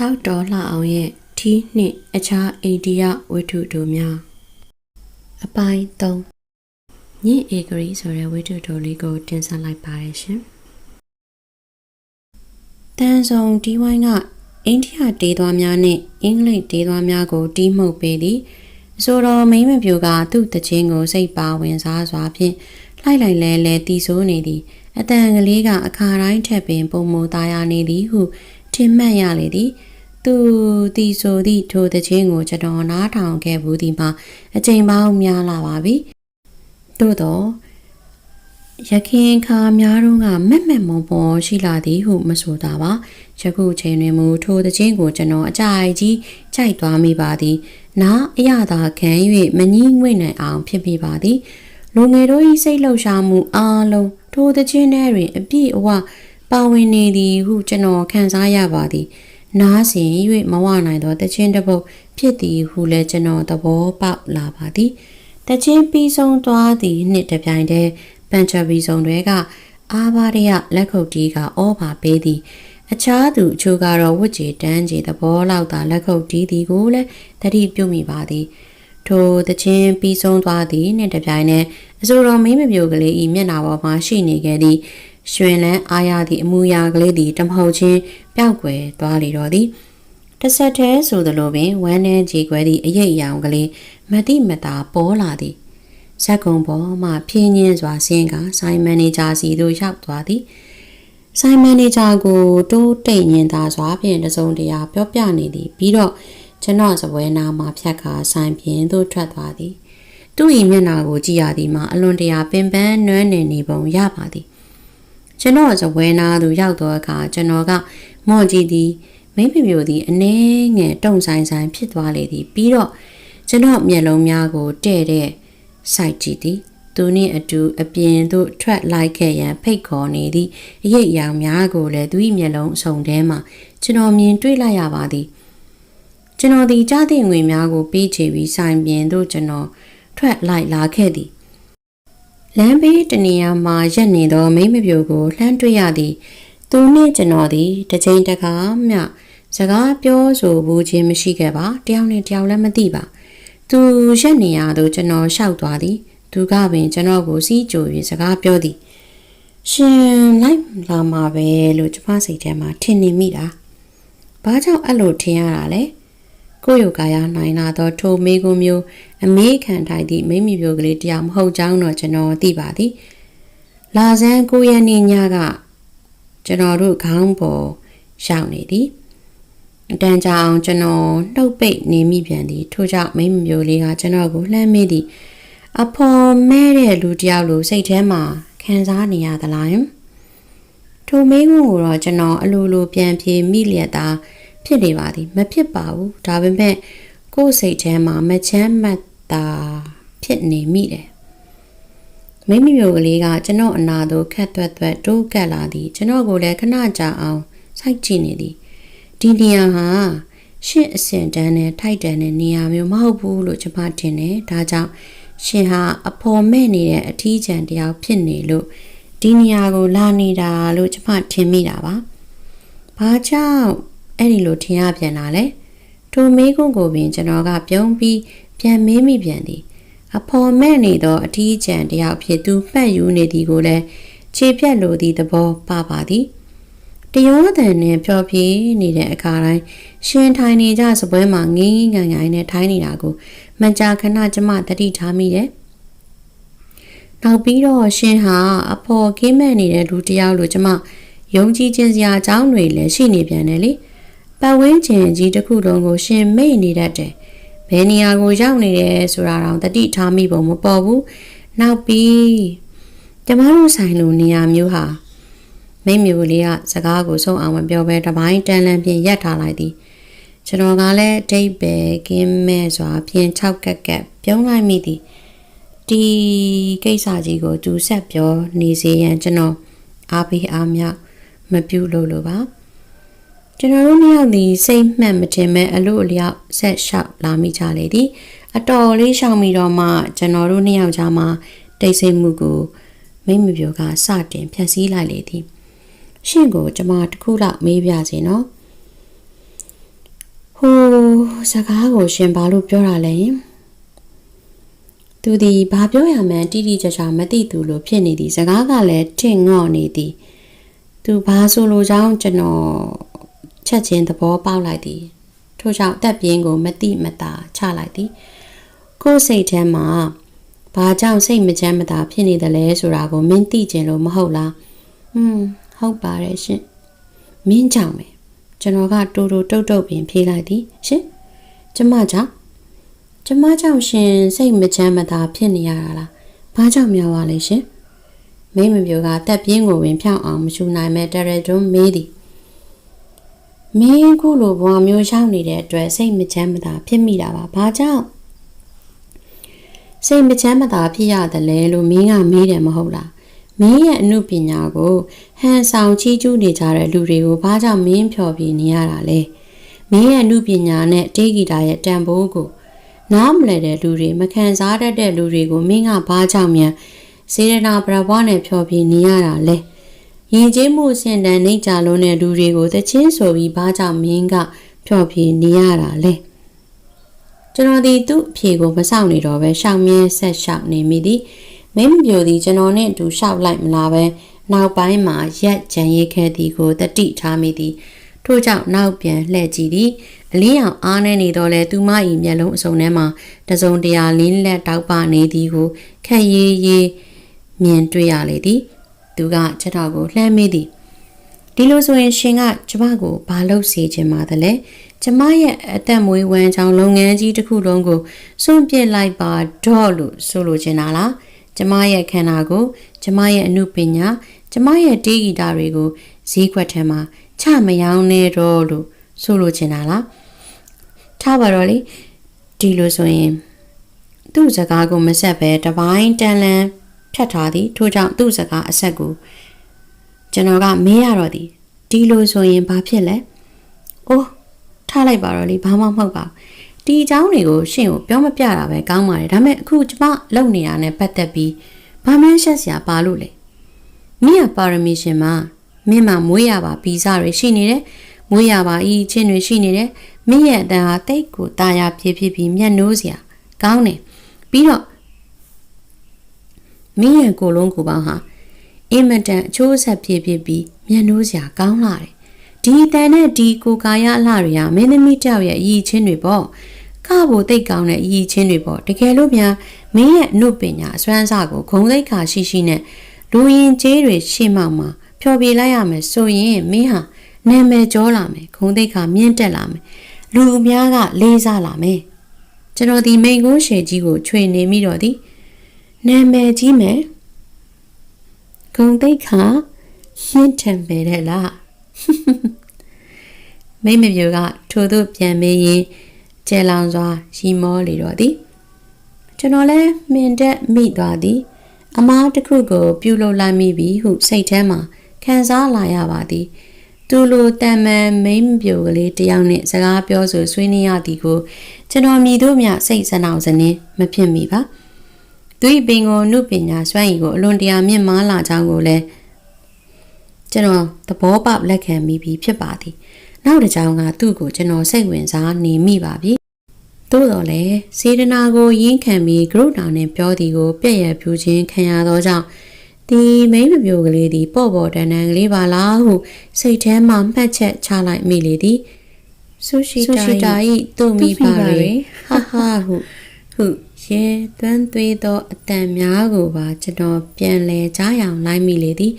ထောက်တော်လှအောင်ရဲ့ထီးနှင့်အခြားအိန္ဒိယဝတ္ထုတို့များအပိုင်း3ညင်ဧကရီဆိုတဲ့ဝတ္ထုတို့လေးကိုတင်ဆက်လိုက်ပါရရှင်တန်ဆောင်ဒီဝိုင်းကအိန္ဒိယဒေသများနှင့်အင်္ဂလိပ်ဒေသများကိုတီးမှုတ်ပေးသည်အဆိုတော်မိမ့်မပြူကသူ့တခြင်းကိုစိတ်ပါဝင်စားစွာဖြင့်လိုက်လိုက်လဲလဲတီဆိုးနေသည်အတန်ကလေးကအခါတိုင်းထက်ပင်ပုံမသားရနေသည်ဟု ထင်မှတ်ရလေသည်သူတီဆိုသည့်ထိုတခြင်းကိုကျွန်တော်နားထောင်ခဲ့ဘူးဒီမှာအချိန်ပေါင်းများလာပါပြီသို့တော့ရခင်ခါများတော့ကမက်မက်မုံပေါ်ရှိလာသည်ဟုမဆိုတာပါယခုချိန်တွင်မူထိုတခြင်းကိုကျွန်တော်အကြိုက်ကြီးကြိုက်သွားမိပါသည်နားအရသာခံ၍မငြင်းငွေ့နိုင်အောင်ဖြစ်မိပါသည်လူငယ်တို့၏စိတ်လှုပ်ရှားမှုအားလုံးထိုတခြင်းထဲတွင်အပြည့်အဝ ပါဝင်နေသည်ဟုကျွန်တော်ခံစားရပါသည် နားစဉ်၍မဝနိုင်သောတခြင်းတစ်ပုတ်ဖြစ်သည်ဟုလည်းကျွန်တော်သဘောပေါက်လာပါသည်တခြင်းပြီးဆုံးသွားသည့်နှစ်တစ်ပြိုင်တည်းပန်ချာဘီဆောင်တွေကအာဘာရယလက်ခုပ်တီးကဩဘာပေးသည်အခြားသူအချို့ကတော့ဝတ်ကြေတန်းကြေသဘောလောက်သာလက်ခုပ်တီးသည်ကိုလည်းတတိပြုမိပါသည်ထိုတခြင်းပြီးဆုံးသွားသည်နှစ်တစ်ပြိုင်တည်းအစိုးရမင်းမပြိုကလေးဤမျက်နာပေါ်မှာရှိနေခဲ့သည့် ရွှင်လန်းအားရသည့်အမူအရာကလေးသည်တမဟုတ်ချင်းပျောက်ကွယ်သွားလေတော့သည်တဆက်တည်းဆိုသလိုပင်ဝမ်းနှဲကြေကွဲသည့်အရေးအယောင်ကလေးမတိမတာပေါ်လာသည်ဇက်ကုံပေါ်မှဖြင်းညင်းစွာဆင်းကဆိုင်မန်နေဂျာစီသို့ရောက်သွားသည်ဆိုင်မန်နေဂျာကိုတိုးတိတ်ညင်သာစွာဖြင့်တစုံတရာပြောပြနေသည်ပြီးတော့ကျွန်တော်စပွဲနာမှာဖြတ်ခါဆိုင်ပြင်သို့ထွက်သွားသည်သူ့၏မျက်နှာကိုကြည့်ရသည်မှာအလွန်တရာပင်ပန်းနွမ်းနယ်နေပုံရပါသည် ကျွန်တော်စပွဲနာသူရောက်တော့အခါကျွန်တော်ကမော့ကြည့်သည်မိမမျိုးသည်အနှဲငယ်တုံဆိုင်ဆိုင်ဖြစ်သွားလေသည်ပြီးတော့ကျွန်တော်မျက်လုံးများကိုတဲ့တဲ့စိုက်ကြည့်သည်သူနှင့်အတူအပြင်သို့ထွက်လိုက်ခဲ့ရန်ဖိတ်ခေါ်နေသည့်အရေးအယောင်များကိုလည်းသူ၏မျက်လုံးအစုံထဲမှကျွန်တော်မြင်တွေ့လိုက်ရပါသည်ကျွန်တော်ဒီကြားသည့်ငွေများကိုပေးချေပြီးဆိုင်ပြင်သို့ကျွန်တော်ထွက်လိုက်လာခဲ့သည် လမ်းဘေးတနေရာမှာရက်နေသောမိမပြိုကိုလှမ်းတွေ့ရသည်သူနှင့်ကျွန်တော်သည်တစ်ချိန်တခါမျှစကားပြောဆိုဘူးခြင်းမရှိခဲ့ပါတယောက်နဲ့တယောက်လည်းမသိပါသူရက်နေရသို့ကျွန်တော်လျှောက်သွားသည်သူကပင်ကျွန်တော်ကိုစီးကြို၍စကားပြောသည်ရှင်လိုက်လာမှာပဲလို့ကျမစိတ်ထဲမှာထင်နေမိတာဘာကြောင့်အဲ့လိုထင်ရတာလဲ ကိုယ့်ယောကာယနိုင်လာသောထိုမေကွန်မျိုးအမေးခံထိုက်သည့်မိမိမျိုးကလေးတရားမဟုတ်ကြောင်းတော့ကျွန်တော်သိပါသည်လာဇန်ကိုရနေညကကျွန်တော်တို့ခေါင်းပေါ်ရောက်နေသည်အတန်ကြာအောင်ကျွန်တော်နှုတ်ပိတ်နေမိပြန်သည်ထို့ကြောင့်မိမမျိုးလေးကကျွန်တော်ကိုလှမ်းမေးသည်အဖော်မဲတဲ့လူတယောက်လိုစိတ်ထဲမှာခံစားနေရသလားထိုမေးခွန်းကိုတော့ကျွန်တော်အလိုလိုပြန်ပြေမိလျက်သား ဖြစ်နေပါသည် မဖြစ်ပါဘူးဒါပေမဲ့ကိုယ်စိတ်ထဲမှာမချမ်းမတ်တာဖြစ်နေမိတယ်မိမိမျိုးကလေးကကျွန်တော်အနာသို့ခက်သွက်သွက်တိုးကပ်လာသည် ကျွန်တော်ကိုလည်းခဏကြာအောင်စိုက်ကြည့်နေသည်ဒီနေရာဟာရှင့်အစင်တန်းနဲ့ထိုက်တန်တဲ့နေရာမျိုးမဟုတ်ဘူးလို့ကျွန်မထင်တယ်ဒါကြောင့်ရှင်ဟာအဖော်မဲ့နေတဲ့အထီးကျန်တယောက်ဖြစ်နေလို့ဒီနေရာကိုလာနေတာလို့ကျွန်မထင်မိတာပါဘာကြောင့် အဲ့ဒီလိုထင်ရပြန်တာလဲထိုမေးခွန်းကိုပင်ကျွန်တော်ကပြုံးပြီးပြန်မေးမိပြန်သည်အဖော်မဲ့နေသောအထီးကျန်တယောက်ဖြစ်သူမှတ်ယူနေသည်ကိုလည်းခြေပြက်လိုသည့်သဘောပါပါသည်တရောတန်နဲ့ပျော်ပြေးနေတဲ့အခါတိုင်းရှင်ထိုင်နေကြစပွဲမှာငင်းငင်းငိုင်ငိုင်နဲ့ထိုင်နေတာကိုမကြာခဏကျမတတိထားမိတယ်။နောက်ပြီးတော့ရှင်ဟာအဖော်ကင်းမဲ့နေတဲ့လူတယောက်လိုကျမယုံကြည်ခြင်းစရာအကြောင်းတွေလည်းရှိနေပြန်တယ်လေ။ ပတ်ဝန်းကျင်ကြီးတစ်ခုလုံးကိုရှင်မိတ်နေတတ်တယ်။ဘယ်နေရာကိုရောက်နေတယ်ဆိုတာတော့တတိထားမိပုံမပေါ်ဘူး။နောက်ပြီးကျမတို့ဆိုင်လိုနေရာမျိုးဟာမိမျိုးလေးကစကားကိုဆုံးအောင်မပြောဘဲတပိုင်းတန်လန်ပြင်ရက်ထားလိုက်သည်ကျွန်တော်ကလည်းဒိတ်ပဲကင်းမဲ့စွာပြင်၆ကက်ကက်ပြုံးလိုက်မိသည်ဒီကိစ္စကြီးကိုသူဆက်ပြောနေစေရန်ကျွန်တော်အားပေးအားမြောက်မပြုလို့လို့ပါ ကျွန်တော်တို့နှစ်ယောက်ဒီစိတ်မှတ်မတင်မဲ့အလို့အလျောက်ဆက်လျှောက်လာမိကြလေသည်အတော်လေးရှောင်ပြီးတော့မှကျွန်တော်တို့နှစ်ယောက်ကြားမှာတိတ်ဆိတ်မှုကိုမိမပြောကစတင်ဖြတ်စည်းလိုက်လေသည်ရှင့်ကိုကျမတခုလောက်မေးပြစီနော်ဟိုစကားကိုရှင်ဘာလို့ပြောတာလဲသူဒီဘာပြောရမှန်းတိတိကျကျမသိသူလိုဖြစ်နေသည်စကားကလည်းထင်ငေါ့နေသည်သူဘာဆိုလိုကြောင်းကျွန်တော် ချက်ချင်းသဘောပေါက်လိုက်သည်ထို့ကြောင့်တက်ပြင်းကိုမတိမတာချလိုက်သည်ကိုယ်စိတ်ထဲမှာဘာကြောင့်စိတ်မချမ်းမသာဖြစ်နေတယ်လဲဆိုတာကိုမင်းသိကျင်လို့မဟုတ်လားอืมဟုတ်ပါတယ်ရှင်မင်းကြောင့်ပဲကျွန်တော်ကတူတူတုတ်တုတ်ပင်ဖြေးလိုက်သည်ရှင်ကျမကြောင့်ကျမကြောင့်ရှင်စိတ်မချမ်းမသာဖြစ်နေရတာလားဘာကြောင့်များပါလဲရှင်မိမမျိုးကတက်ပြင်းကိုဝင်ဖြောင်းအောင်မရှူနိုင်မဲ့တရတွန်းမေးသည် မင်းခုလိုဘဝမျိုးရောက်နေတဲ့အတွက်စိတ်မချမ်းမသာဖြစ်မိတာပါဘာကြောင့်စိတ်မချမ်းမသာဖြစ်ရတယ်လဲလို့မင်းကမေးတယ်မဟုတ်လားမင်းရဲ့အမှုပညာကိုဟန်ဆောင်ချီးကျူးနေကြတဲ့လူတွေကိုဘာကြောင့်မင်းဖြော်ပြနေရတာလဲမင်းရဲ့အမှုပညာနဲ့တေးဂီတာရဲ့တန်ဖိုးကိုနားမလည်တဲ့လူတွေမခံစားတတ်တဲ့လူတွေကိုမင်းကဘာကြောင့်မြန်စေရနာပြဘွားနဲ့ဖြော်ပြနေရတာလဲ ရင်ကျေးမှုစင်တန်နေကြလုံးတဲ့လူတွေကိုတချင်းဆိုပြီးဘာကြောင့်မင်းကဖြော်ပြနေရတာလဲကျွန်တော်ဒီသူ့အဖြေကိုမဆောင်နေတော့ပဲရှောက်မြင်းဆက်ရှောက်နေမိသည်မင်းပြိုသည်ကျွန်တော်နဲ့အတူရှောက်လိုက်မလားပဲနောက်ပိုင်းမှာရက်ကြံရိတ်ခဲ့သည်ကိုတတိထားမိသည်ထို့ကြောင့်နောက်ပြန်လှည့်ကြည့်သည်အလင်းအောင်အားနေနေတော့လဲသူမ၏မျက်လုံးအစုံထဲမှာတစုံတရာလင်းလက်တောက်ပနေသည်ကိုခက်ရေးရေးမြင်တွေ့ရလေသည် သူကချက်တော်ကိုလှမ်းမိသည်ဒီလိုဆိုရင်ရှင်ကကျမကိုဘာလုပ်စေချင်ပါသလဲကျမရဲ့အသက်မွေးဝမ်းကြောင်းလုပ်ငန်းကြီးတစ်ခုလုံးကိုစွန့်ပစ်လိုက်ပါတော့လို့ဆိုလိုချင်တာလားကျမရဲ့ခန္ဓာကိုကျမရဲ့အမှုပညာကျမရဲ့တေးဂီတာတွေကိုဈေးကွက်ထဲမှာချမယောင်းနေတော့လို့ဆိုလိုချင်တာလားထားပါတော့လေဒီလိုဆိုရင်သူ့စကားကိုမဆက်ပဲတပိုင်းတန်လန်း ဖြတ်ထားသည်ထို့ကြောင့်သူ့စကားအဆက်ကိုကျွန်တော်ကမေးရတော့သည်ဒီလိုဆိုရင်ဘာဖြစ်လဲအိုးထားလိုက်ပါတော့လေဘာမှမဟုတ်ပါဘူးဒီအကြောင်းတွေကိုရှင့်ကိုပြောမပြတာပဲကောင်းပါတယ်ဒါပေမဲ့အခုကျမလုံနေတာနဲ့ပတ်သက်ပြီးဘာမှရှက်စရာပါလို့လဲမင်းကပါရမီရှင်မှာမင်းမမွေးရပါဗီဇတွေရှိနေတယ်မွေးရပါဤချင်းတွေရှိနေတယ်မင်းရဲ့အတန်ဟာတိတ်ကိုตาရဖြစ်ဖြစ်ပြီးမျက်နှိုးစရာကောင်းတယ်ပြီးတော့ မင်းရဲ့ကိုလုံးကိုပေါင်းဟာအင်မတန်အချိုးဆက်ဖြစ်ဖြစ်ပြီးမျက်နှိုးစရာကောင်းလာတယ်ဒီတန်နဲ့ဒီကိုကာယအလှတွေကမင်းသမီးတောက်ရဲ့အည်ချင်းတွေပေါ့ကဖို့တိတ်ကောင်းတဲ့အည်ချင်းတွေပေါ့တကယ်လို့များမင်းရဲ့အနုပညာအစွမ်းစားကိုဂုံသိက္ခာရှိရှိနဲ့လူရင်ကျေးတွေရှေ့မှောက်မှာဖျော်ပြလိုက်ရမယ်ဆိုရင်မင်းဟာနာမည်ကျော်လာမယ်ဂုံသိက္ခာမြင့်တက်လာမယ်လူအများကလေးစားလာမယ်ကျွန်တော်ဒီမိန်ကုန်းရှယ်ကြီးကိုခြွေနေမိတော့သည် နာမည်ကြီးမယ်ဂုံသိက္ခာရှင်းထန်ပဲတဲ့လားမိမမျိုးကထို့သို့ပြန်မေးရင်ကျဲလောင်စွာရီမောလေတော့သည်ကျွန်တော်လည်းမင်တက်မိသွားသည် အမားတစ်ခုကို ပြုလုပ်လိုက်မိပြီဟုစိတ်ထဲမှာခံစားလာရပါသည် သူလိုတန်မန်မိမပြိုကလေးတယောက်နဲ့စကားပြောဆိုဆွေးနွေးရသည်ကိုကျွန်တော်မြည်တို့မြစိတ်စနှောင်စနင်းမဖြစ်မိပါ သူ၏ပင်ကိုနုပညာစွမ်းရည်ကိုအလွန်တရာမြင့်မားလာကြောင်းကိုလည်းကျွန်တော်သဘောပေါက်လက်ခံမိပြီးဖြစ်ပါသည်နောက်တစ်ကြောင်ကသူ့ကိုကျွန်တော်စိတ်ဝင်စားနေမိပါပြီသို့တော်လည်းစေတနာကိုရင်းခံပြီးဂရုဏာနဲ့ပြောသည်ကိုပြည့်ရပြူခြင်းခံရသောကြောင့်ဒီမိမပြိုကလေးဒီပေါ့ပေါ့တန်တန်ကလေးပါလားဟုစိတ်ထဲမှမှတ်ချက်ချလိုက်မိလေသည်ဆူရှိတာဤတုံမိပါရယ်ဟာဟာဟုဟု ရဲသွမ်းသွေးသောအတန်များကိုပါကျွန်တော်ပြန်လဲကြားရောင်လိုက်မိလေသည်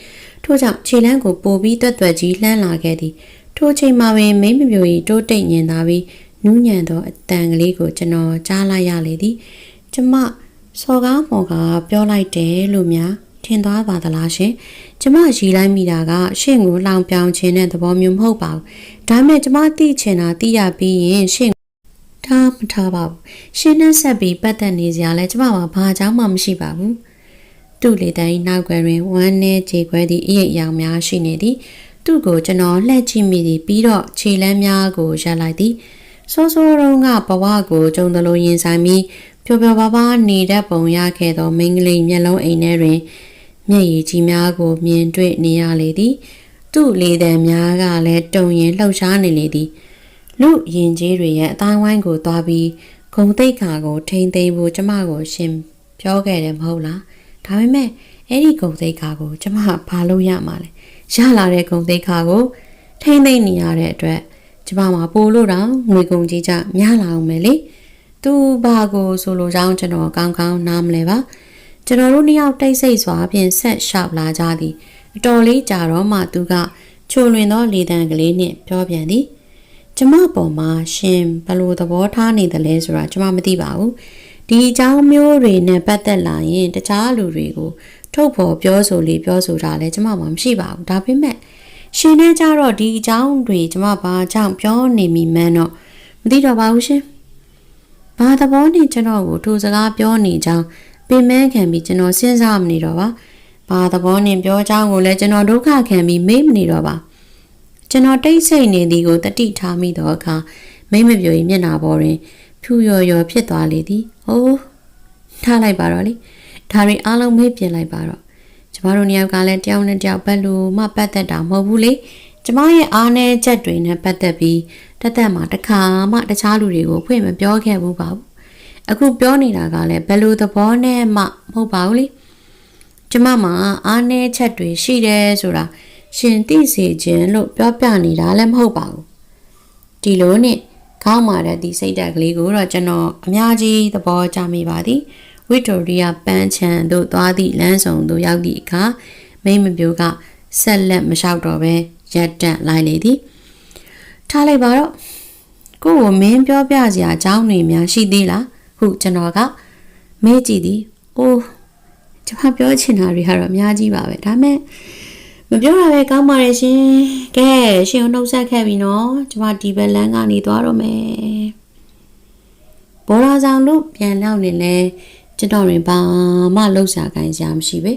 ထို့ကြောင့်ခြေလန်းကိုပိုပြီးတွတ်တွတ်ကြီးလှမ်းလာခဲ့သည်ထိုချိန်မှာပင်မိမပြို၏တိုးတိတ်ညင်သာပြီးနူးညံသောအတန်ကလေးကိုကျွန်တော်ကြားလိုက်ရလေသည်ကျမစော်ကားမော်ကပြောလိုက်တယ်လို့များထင်သွားပါသလားရှင်ကျမရီလိုက်မိတာကရှင့်ကိုလောင်ပြောင်ခြင်းတဲ့သဘောမျိုးမဟုတ်ပါဘူးဒါပေမဲ့ကျမသိချင်တာသိရပြီးရင်ရှင့် ထားမထားပါဘူးရှင်နဲ့ဆက်ပြီးပတ်သက်နေစရာလဲကျမမှာဘာကြောင့်မှမရှိပါဘူးသူ့လေတန်း၏နောက်ွယ်တွင်ဝမ်းနည်းကြေခွဲသည့်အရိပ်အယောင်များရှိနေသည်သူ့ကိုကျွန်တော်လှည့်ကြည့်မိသည်ပြီးတော့ခြေလမ်းများကိုရပ်လိုက်သည်စောစောတုန်းကဘဝကိုကြုံသလိုရင်ဆိုင်ပြီးပျော်ပျော်ပါးပါးနေတတ်ပုံရခဲ့သောမိန်းကလေးမျက်လုံးအိမ်ထဲတွင်မျက်ရည်ကြီးများကိုမြင်တွေ့နေရလေသည်သူ့လေတံများကလည်းတုံရင်လှုပ်ရှားနေလေသည် လူရင်ကြီးတွေရဲ့အတိုင်းဝိုင်းကိုသွားပြီးဂုံတိတ်ခါကို ထိမ့်သိမ်းဖို့ကျမကိုရှင်ပြောခဲ့တယ်မဟုတ်လားဒါပေမဲ့အဲ့ဒီဂုံတိတ်ခါကိုကျမဘာလို့ရမှာလဲရလာတဲ့ဂုံတိတ်ခါကို ထိမ့်သိမ်းနေရတဲ့အတွက်ကျမမှာပို့လို့တော့ငွေကုန်ကြီးကြများလာအောင်မယ်လေသူဘာကိုဆိုလိုကြောင်းကျွန်တော်ကောင်းကောင်းနားမလဲပါကျွန်တော်တို့နှစ်ယောက်တိတ်ဆိတ်စွာဖြင့်ဆက်လျှောက်လာကြသည်အတော်လေးကြာတော့မှသူကချိုလွင်သောလေတံကလေးနှင့်ပြောပြန်သည် ကျမပေါ်မှာရှင်ဘယ်လိုသဘောထားနေသလဲဆိုတာကျမမသိပါဘူးဒီအကြောင်းမျိုးတွေနဲ့ပတ်သက်လာရင် တခြားလူတွေကိုထုတ်ဖော်ပြောဆိုလေပြောဆိုတာလဲကျမမှာမရှိပါဘူးဒါပေမဲ့ရှင်နဲ့ကြတော့ဒီအကြောင်းတွေကျမဘာကြောင့်ပြောနေမိမှန်းတော့မသိတော့ပါဘူးရှင်ဘာသဘောနဲ့ကျွန်တော်ကိုထိုစကားပြောနေကြောင်းပင်မခံပြီးကျွန်တော်စဉ်းစားမနေတော့ပါဘာသဘောနဲ့ပြောကြောင်းကိုလည်းကျွန်တော်ဒုက္ခခံပြီးမေ့မနေတော့ပါ ကျွန်တော်တိတ်ဆိတ်နေသည်ကိုတတိထားမိသောအခါမိမပြို၏မျက်နှာပေါ်တွင် ဖြူရော်ရော်ဖြစ်သွားလေသည်။အိုးထားလိုက်ပါတော့လေ။ဒါတွေအားလုံးမေ့ပြင်လိုက်ပါတော့။ကျမတို့နှစ်ယောက်ကလည်းတယောက်နဲ့တယောက်ဘက်လိုမှပတ်သက်တာမဟုတ်ဘူးလေ။ကျမရဲ့အားနည်းချက်တွေနဲ့ပတ်သက်ပြီးတသက်မှာတစ်ခါမှတခြားလူတွေကိုဖွင့်မပြောခဲ့ဘူးပါဘူး။အခုပြောနေတာကလည်းဘယ်လိုသဘောနဲ့မှမဟုတ်ပါဘူးလေ။ကျမမှာအားနည်းချက်တွေရှိတယ်ဆိုတာ ရှင်သိစေခြင်းလို့ပြောပြနေတာလည်းမဟုတ်ပါဘူးဒီလိုနဲ့ခေါင်းမာတဲ့ဒီစိတ်ဓာတ်ကလေးကိုတော့ကျွန်တော်အများကြီးသဘောကျမိပါသည်ဝစ်တိုရီယာပန်းချန်တို့သွားသည့်လမ်းဆောင်သို့ရောက်သည့်အခါမိမပြိုကဆက်လက်မလျှောက်တော့ပဲရက်တန့်လိုက်လေသည်ထားလိုက်ပါတော့ကိုကိုမင်းပြောပြစရာအကြောင်းတွေများရှိသေးလားဟုကျွန်တော်ကမေးကြည့်သည်အိုးကျွန်မပြောချင်တာတွေကတော့အများကြီးပါပဲဒါပေမဲ့ မပြောတာပဲကောင်းပါတယ်ရှင်ကဲရှင်ကိုနှုတ်ဆက်ခဲ့ပြီနော်ကျွန်မဒီဘက်လမ်းကနေသွားတော့မယ်ဘောရာဆောင်လို့ပြန်လောက်နေလဲကျွန်တော်ရင်ဘာမှလှုပ်ရှားခိုင်းစရာမရှိပဲ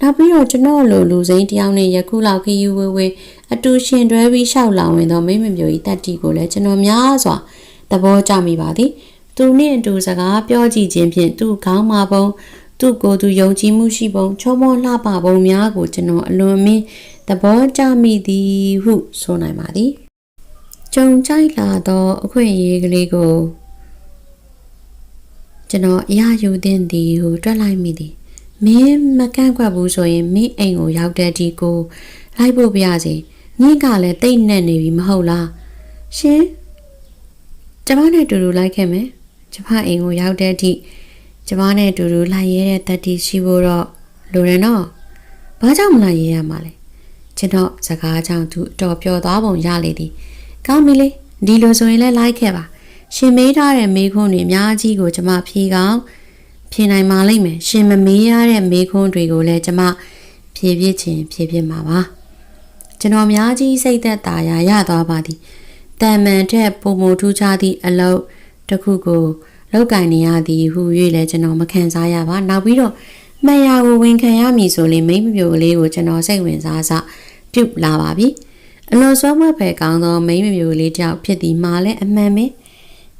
နောက်ပြီးတော့ကျွန်တော်လိုလူစိမ်းတယောက်နဲ့ယခုလောက်ခရီးဝေးဝေးအတူရှင်တွဲပြီးရှောက်လောင်ဝင်တော့မိမမျိုးကြီးတက်တီကိုလည်းကျွန်တော်များစွာသဘောကျမိပါသည်သူနှင့်အတူစကားပြောကြည့်ခြင်းဖြင့်သူ့ခေါင်းမှာပုံ သူ့ကိုယ်သူယုံကြည်မှုရှိပုံချောမောလှပပုံများကိုကျွန်တော်အလွန်မင်းသဘောကျမိသည်ဟုဆိုနိုင်ပါသည်ကြုံကြိုက်လာသောအခွင့်အရေးကလေးကိုကျွန်တော်အရာယူသင့်သည်ဟုတွက်လိုက်မိသည်မင်းမကန့်ကွက်ဘူးဆိုရင်မင်းအိမ်ကိုရောက်တဲ့ဒီကိုလိုက်ဖို့ပြရစီညင်းကလည်းတိတ်နဲ့နေပြီမဟုတ်လားရှင်ကျမနဲ့အတူတူလိုက်ခဲ့မယ်ကျမအိမ်ကိုရောက်တဲ့အထိ ကျမနဲ့အတူတူလိုက်ရဲတဲ့တက်တီရှိဖို့တော့လိုတယ်နော်။ဘာကြောင့်မလိုက်ရဲရမှာလဲ။ကျွန်တော်စကားကြောင့်သူအတော်ပျော်သွားပုံရလေသည်။ကောင်းပြီလေဒီလိုဆိုရင်လည်းလိုက်ခဲ့ပါ။ရှင်မေးထားတဲ့မေးခွန်းတွေအများကြီးကိုကျမဖြေကောင်းဖြေနိုင်ပါလိမ့်မယ်။ရှင်မမေးရတဲ့မေးခွန်းတွေကိုလည်းကျမဖြေပြခြင်းဖြေပြမှာပါ။ကျွန်တော်အများကြီးစိတ်သက်သာရာရသွားပါသည်။တန်မန်တဲ့ပုံမူထူးခြားသည့်အလုပ်တစ်ခုကို လောက်ကင်နေရသည်ဟု၍လည်းကျွန်တော်မခံစားရပါနောက်ပြီးတော့မှတ်ရကိုဝန်ခံရမည်ဆိုရင်မိမပြိုကလေးကိုကျွန်တော်စိတ်ဝင်စားစပြုတ်လာပါပြီအလွန်စွမ်းမပဲကောင်းသောမိမပြိုကလေးတယောက်ဖြစ်သည်မှာလည်းအမှန်ပဲ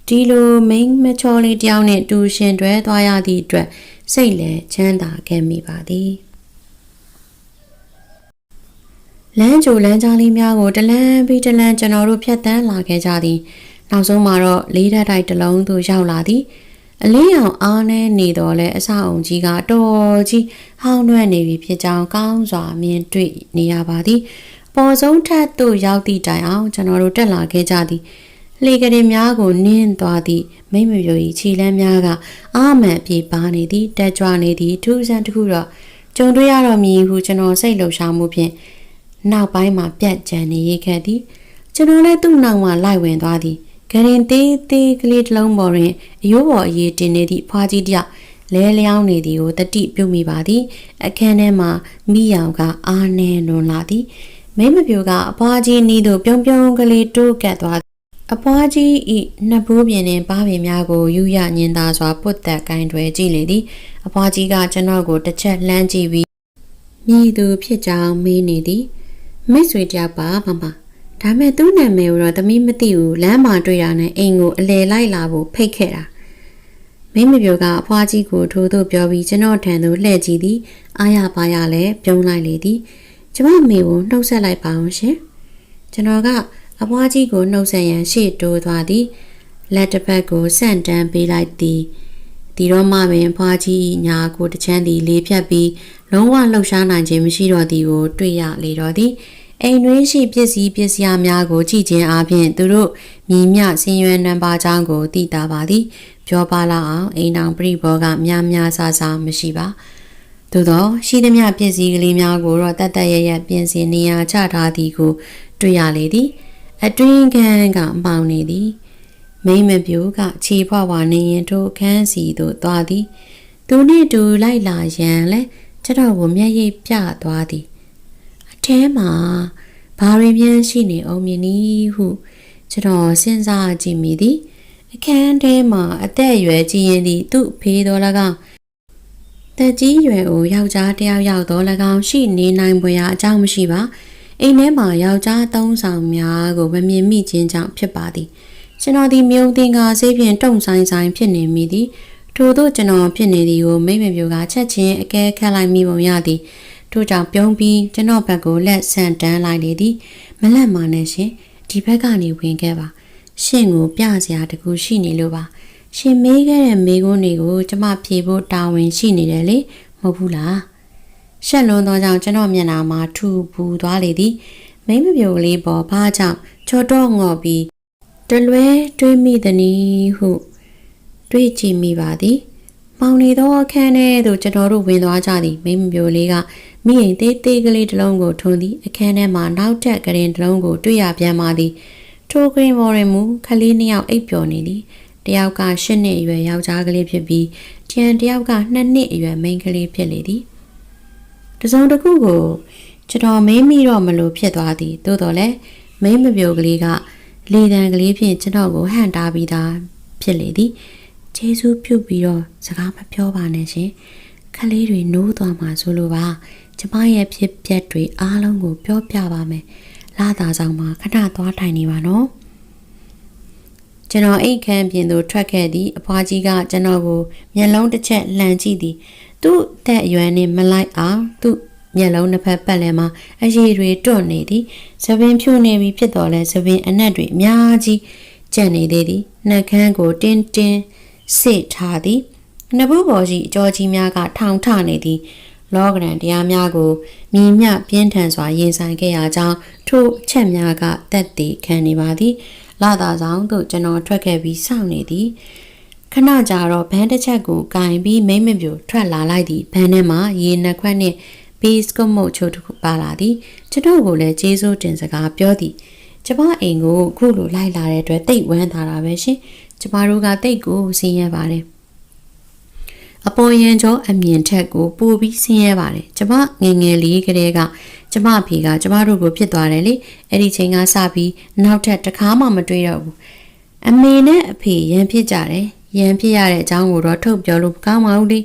ဒီလိုမိန်းမချောလေးတယောက်နဲ့တူရှင်တွဲသွားရသည့်အတွက်စိတ်လည်းချမ်းသာခဲ့မိပါသည်လမ်းကြိုလမ်းကြားလေးများကိုတလန်းပြီးတလန်းကျွန်တော်တို့ဖြတ်တန်းလာခဲ့ကြသည် နောက်ဆုံးမှာတော့လေးဓာတ်တိုက်တစ်လုံးသို့ရောက်လာသည်အလင်းရောင်အားနဲ့နေတော့လဲအဆောက်အုံကြီးကတော်ကြီးဟောင်းနှွဲ့နေပြီဖြစ်ကြောင်းကောင်းစွာမြင်တွေ့နေရပါသည်ပေါ်ဆုံးထပ်သို့ရောက်သည့်တိုင်အောင်ကျွန်တော်တို့တက်လာခဲ့ကြသည်လေကလေးများကိုနင်းသွားသည့်မိမပြိုကြီးခြေလမ်းများကအာမန်ပြေပါနေသည်တက်ကြွနေသည်ထူးဆန်းတစ်ခုတော့ကြုံတွေ့ရတော့မည်ဟုကျွန်တော်စိတ်လှုပ်ရှားမှုဖြင့်နောက်ပိုင်းမှာပြတ်ကျန်နေရခဲ့သည်ကျွန်တော်လည်းသူ့နောက်မှလိုက်ဝင်သွားသည် ဂရင်သေးသေးကလေးတစ်လုံးပေါ်တွင်အယိုးပေါ်အရေးတင်နေသည့်ဖွားကြီးတယောက်လဲလျောင်းနေသည်ကိုတတိပြုတ်မိပါသည် အခန်းထဲမှမိယောင်ကအားနှဲလွန်လာသည်မိမပြိုကအဖွားကြီးနီးသို့ပြုံးပြုံးကလေးတိုးကပ်သွားအဖွားကြီးဤနှစ်ဘိုးပြင်းနှင့်ပါးပင်များကိုယူရညင်သာစွာပုတ်သက်ကင်တွယ်ကြည့်လေသည်အဖွားကြီးကကျွန်တော်ကိုတစ်ချက်လှမ်းကြည့်ပြီးမြည်သူဖြစ်ကြောင်းမေးနေသည်မိတ်ဆွေတယောက်ပါမမ ဒါမဲ့သူ့နာမည်ကိုတော့သမီးမသိဘူးလမ်းမှာတွေ့တာနဲ့အိမ်ကိုအလဲလိုက်လာဖို့ဖိတ်ခဲ့တာမင်းမပြောကအဖွားကြီးကိုထိုးထိုးပြောပြီးကျွန်တော်ထံသို့လှည့်ကြည့်သည်အားရပါရလဲပြုံးလိုက်လေသည်ကျမမေကိုနှုတ်ဆက်လိုက်ပါအောင်ရှင်ကျွန်တော်ကအအဖွားကြီးကိုနှုတ်ဆက်ရန်ရှေ့တိုးသွားသည်လက်တစ်ဖက်ကိုဆန့်တန်းပေးလိုက်သည်ဒီတော့မှပင်ဖွားကြီးညာကိုတချမ်းသည်လေးဖြတ်ပြီးလုံးဝလှုပ်ရှားနိုင်ခြင်းမရှိတော့သည်ကိုတွေ့ရလေတော့သည် အိမ်တွင်းရှိပစ္စည်းပစ္စယများကိုကြည့်ခြင်းအပြင်သူတို့မြည်မြဆင်းရွယ်နံပါတ်ကြောင်းကိုသိတာပါသည်ပြောပါလောက်အောင်အိမ်တော်ပြိဘောကများများဆဆမရှိပါသို့သောရှိသမျှပစ္စည်းကလေးများကိုတော့တတ်တတ်ရရပြင်ဆင်နေရာချထားသည်ကို တွေ့ရလေသည်အတွင်းခန်းကမှောင်နေသည်မိမပြိုကခြေဖွားဖွာနေရင်ထိုခန်းစီသို့သွားသည် သူနှင့်တူလိုက်လာရန်လဲကျွန်တော်ကိုမျက်ရည်ပြသွားသည်အ ထဲမှာဘာတွေပြန်ရှိနေအောင်မြင်နည်းဟုကျွန်တော်စဉ်းစားကြည့်မိသည်အခန်းထဲမှာအသက်အရွယ်ကြီးရင်သည်သူ့ဖေးတော်၎င်းတက်ကြီးရွယ်ကိုယောက်ျားတစ်ယောက်ယောက်တော်၎င်းရှိနေနိုင်ပွေရာအကြောင်းမရှိပါအိမ်ထဲမှာယောက်ျားသုံးဆောင်များကိုမမြင်မိခြင်းကြောင့်ဖြစ်ပါသည်ကျွန်တော်ဒီမြုံတင်ကားဆေးဖြင့်တုံဆိုင်ဆိုင်ဖြစ်နေမိသည်ထို့သောကျွန်တော်ဖြစ်နေသည်ကိုမိမပြိုကချက်ချင်းအကဲခတ်လိုက်မိပုံရသည် ထို့ကြောင့်ပြုံးပြီးကျွန်တော်ဘက်ကိုလက်ဆန်တန်းလိုက်လေသည်မလက်မာနဲ့ရှင်ဒီဘက်ကနေဝင်ခဲ့ပါရှင်ကိုပြစရာတကူရှိနေလို့ပါ ရှင်မေးခဲ့တဲ့မေးခွန်းတွေကိုကျမဖြေဖို့တာဝန်ရှိနေတယ်လေမဟုတ်ဘူးလားရှက်လွန်းသောကြောင့်ကျွန်တော်မျက်နှာမှာထူပူသွားလေသည်မိမပြိုကလေးပေါ်ဘာကြောင့်ချော်တော့ငော်ပြီးတလွဲတွေးမိသည်နီဟုတွေးကြည့်မိပါသည်မောင်နေသောအခန်းထဲသို့ကျွန်တော်တို့ဝင်သွားကြသည်မိမပြိုလေးက မိရင်သေးသေးကလေးတစ်လုံးကိုထွန်းသည်အခန်းထဲမှာနောက်ထပ်ကရင်တစ်လုံးကိုတွေ့ရပြန်ပါသည်ထိုဂရင်းမော်ရင်မူခလေးနှစ်ယောက်အိပ်ပျော်နေသည်တယောက်က၈နှစ်အရွယ်ယောက်ျားကလေးဖြစ်ပြီးကျန်တယောက်က2နှစ်အရွယ်မိန်းကလေးဖြစ်လေသည်တစုံတစ်ခုကိုကျွန်တော်မင်းမိတော့မလို့ဖြစ်သွားသည်သို့တော်လည်းမင်းမပြိုကလေးကလေတံကလေးဖြင့်ကျွန်တော်ကိုဟန်တာပြီးသားဖြစ်လေသည်ကျေးဇူးပြုပြီးတော့စကားမပြောပါနဲ့ရှင်ခလေးတွေနိုးသွားမှာဆိုလိုပါ ကျမရဲ့ဖြစ်ပျက်တွေအားလုံးကိုပြောပြပါမယ်လာတာဆောင်မှာခဏသွားထိုင်နေပါနော်ကျွန်တော်အိတ်ခမ်းပြင်သို့ထွက်ခဲ့သည်အဖွားကြီးကကျွန်တော်ကိုမျက်လုံးတစ်ချက်လှန်ကြည့်သည်သူ့တက်အရွယ်နဲ့မလိုက်အောင်သူ့မျက်လုံးတစ်ဖက်ပတ်လည်မှာအရည်တွေတွန့်နေသည်သပင်ဖြူနေပြီဖြစ်တော်လဲသပင်အနက်တွေအများကြီးကျန်နေသေးသည်နှက်ခမ်းကိုတင်းတင်းစစ်ထားသည်နဘူးပေါ်ရှိအကျော်ကြီးများကထောင်ထနေသည် လောကရန်တရားများကိုမြင်မြပြင်းထန်စွာရင်ဆိုင်ခဲ့ရကြောင်းထို့အချက်များကတက်တည်ခံနေပါသည်လာသာဆောင်သို့ကျွန်တော်ထွက်ခဲ့ပြီးစောင့်နေသည်ခဏကြာတော့ဘန်းတစ်ချက်ကိုကင်ပြီးမိမ့်မပြိုထွက်လာလိုက်သည်ဘန်းထဲမှာရေနှက်ခွက်နှင့်ဘီစကွတ်မုတ်ချိုးတစ်ခုပါလာသည်ကျွန်တော်ကိုလည်းကျေးဇူးတင်စကားပြောသည်ကျမအိမ်ကိုခုလိုလိုက်လာတဲ့အတွက်တိတ်ဝမ်းသာတာပဲရှင်ကျမတို့ကတိတ်ကိုဆင်းရဲပါတယ် အပေါ်ရင်ကျော်အမြင်ထက်ကိုပိုပြီးဆင်းရဲပါတယ်ကျမငယ်ငယ်လေးကလေးကကျမဖေကကျမတို့ကိုဖြစ်သွားတယ်လေအဲ့ဒီချိန်ကစပြီးနောက်ထပ်တစ်ခါမှမတွေ့တော့ဘူးအမေနဲ့အဖေရန်ဖြစ်ကြတယ်ရန်ဖြစ်ရတဲ့အကြောင်းကိုတော့ထုတ်ပြောလို့မကောင်းပါဘူးလေ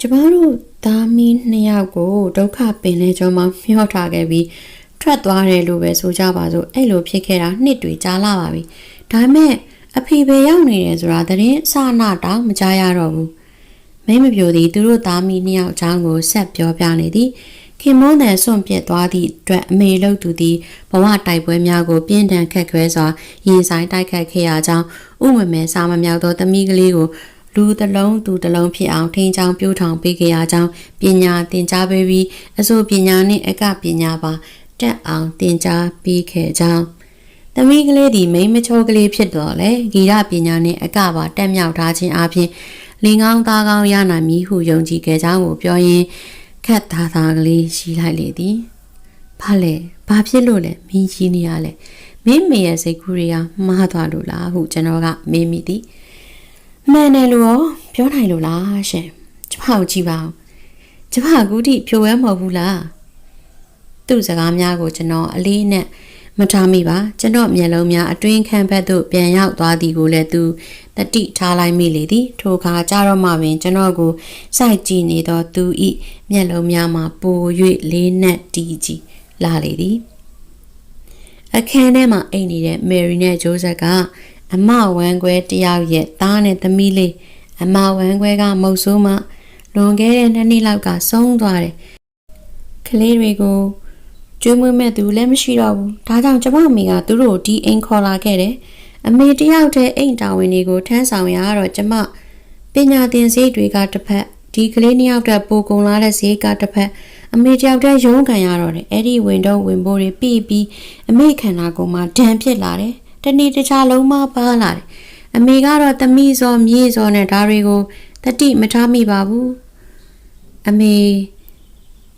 ကျမတို့သားမီးနှစ်ယောက်ကိုဒုက္ခပင်လဲကျော်မှာမျှော့ထားခဲ့ပြီးထွက်သွားတယ်လို့ပဲဆိုကြပါစို့အဲ့လိုဖြစ်ခဲ့တာနှစ်တွေကြာလာပါပြီဒါပေမဲ့အဖေပဲရောက်နေတယ်ဆိုတာသတင်းအစနာတောင်မကြားရတော့ဘူး မိမပြိုသည်သူတို့သားမီးနှစ်ယောက်အကြောင်းကိုဆက်ပြောပြနေသည်ခင်မွန်းတဲ့စွန့်ပစ်သွားသည့်အတွက်အမေလုတ်သူသည်ဘဝတိုက်ပွဲများကိုပြင်းထန်ခက်ခဲစွာရင်ဆိုင်တိုက်ခတ်ခဲ့ရကြောင်းဥမမဲစာမမြောက်သောသမီးကလေးကိုလူတစ်လုံးသူတစ်လုံးဖြစ်အောင်ထိန်းချောင်းပြိုးထောင်ပေးခဲ့ရကြောင်းပညာသင်ကြားပေးပြီးအဆိုပညာနှင့်အကပညာပါတက်အောင်သင်ကြားပေးခဲ့ကြောင်းသမီးကလေးသည်မိန်းမချိုးကလေးဖြစ်တော်လဲဂီရပညာနှင့်အကပါတက်မြောက်ထားခြင်းအပြင် လင်ကောင်းသားကောင်းရနိုင်မည်ဟုယုံကြည်ခဲ့ကြောင်းကိုပြောရင်းခက်သားသားကလေးရှိလိုက်လေသည်ဘာလဲဘာဖြစ်လို့လဲမင်းကြီးနေရလဲမင်းမေရဲ့စိတ်ကူးတွေကမှားသွားလို့လားဟုကျွန်တော်ကမေးမိသည်မှန်တယ်လို့ရောပြောနိုင်လို့လားရှင်ကျမကိုကြည့်ပါဦးကျမကူတိဖြိုဝဲမဟုတ်ဘူးလားသူ့စကားများကိုကျွန်တော်အလေးနဲ့ မထားမိပါကျွန်တော်မျက်လုံးများအတွင်းခန့်ဘက်သို့ပြန်ရောက်သွားသည်ကိုလည်းသူတတိထားလိုက်မိလေသည်ထိုအခါကြတော့မှပင်ကျွန်တော်ကိုစိုက်ကြည့်နေသောသူဤမျက်လုံးများမှာပို၍လေးနက်တီးကြည့်လာလေသည်အခန်းထဲမှာအိမ်နေတဲ့မယ်ရီနဲ့ဂျိုးဆက်ကအမဝမ်းခွဲတယောက်ရဲ့သားနဲ့သမီးလေးအမဝမ်းခွဲကမုတ်ဆိုးမှလွန်ခဲ့တဲ့နှစ်နှစ်လောက်ကဆုံးသွားတယ်ကလေးတွေကို ကျွေးမွေးမဲ့သူလည်းမရှိတော့ဘူးဒါကြောင့်ကျမအမေကသူတို့ကိုဒီအိမ်ခေါ်လာခဲ့တယ်အမေတယောက်တည်းအိမ်တာဝန်တွေကိုထမ်းဆောင်ရတော့ကျမပညာသင်စရိတ်တွေကတစ်ဖက်ဒီကလေးနှစ်ယောက်တည်းပိုကုန်လာတဲ့စရိတ်ကတစ်ဖက်အမေတယောက်တည်းရုန်းကန်ရတော့တယ်အဲ့ဒီဝင်တော့ဝင်ဖို့တွေပြီးပြီးအမေခန္ဓာကိုယ်မှာဒဏ်ဖြစ်လာတယ်တနေ့တခြားလုံးမပါလာတယ်အမေကတော့သမီးစောမြေးစောနဲ့ဒါတွေကိုတတိမထားမိပါဘူးအမေ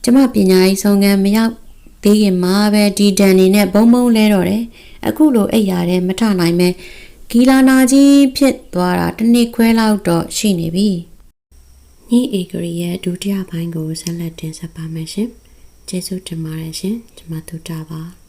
ကျမပညာရေးဆုံးကမ်းမရောက် သေးခင်မှာပဲဒီဒန်နေနဲ့ဘုံဘုံလဲတော့တယ်အခုလိုအိပ်ရတဲ့မထနိုင်မဲ့ဂီလာနာကြီးဖြစ်သွားတာတစ်နှစ်ခွဲလောက်တော့ရှိနေပြီညီအေဂရီရဲ့ဒုတိယပိုင်းကိုဆက်လက်တင်ဆက်ပါမယ်ရှင်ကျေးဇူးတင်ပါတယ်ရှင်ကျွန်မတို့တာပါ